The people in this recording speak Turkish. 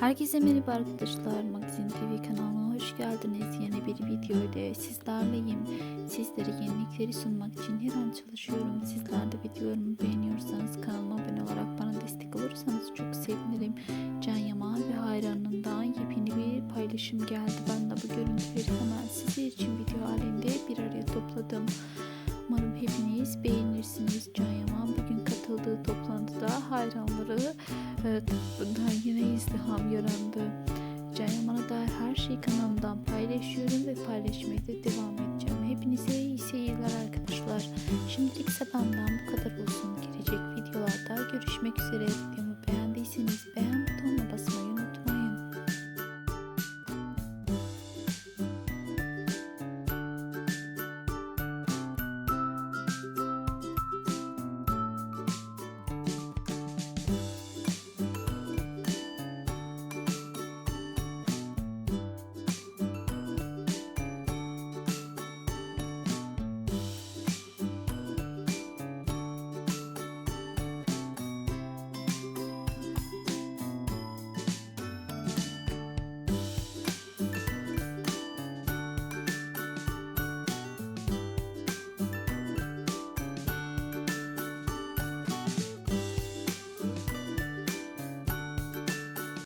Herkese merhaba arkadaşlar. Magazin TV kanalına hoş geldiniz. Yeni bir video sizlerleyim. Sizlere yenilikleri sunmak için her an çalışıyorum. Sizler de videolarımı beğeniyorsanız kanalıma abone olarak bana destek olursanız çok sevinirim. Can Yaman ve hayranından yepyeni bir paylaşım geldi. Ben de bu görüntüleri hemen sizler için video halinde bir araya topladım. Umarım hepiniz beğenirsiniz. Can Yaman bugün katıldığı toplantıda hayranları e, bundan yine izdiham yarandı. Can Yaman'a dair her şeyi kanalımdan paylaşıyorum ve paylaşmaya da devam edeceğim. Hepinize iyi seyirler arkadaşlar. Şimdilik benden bu kadar olsun. Gelecek videolarda görüşmek üzere. Videomu beğendiyseniz beğen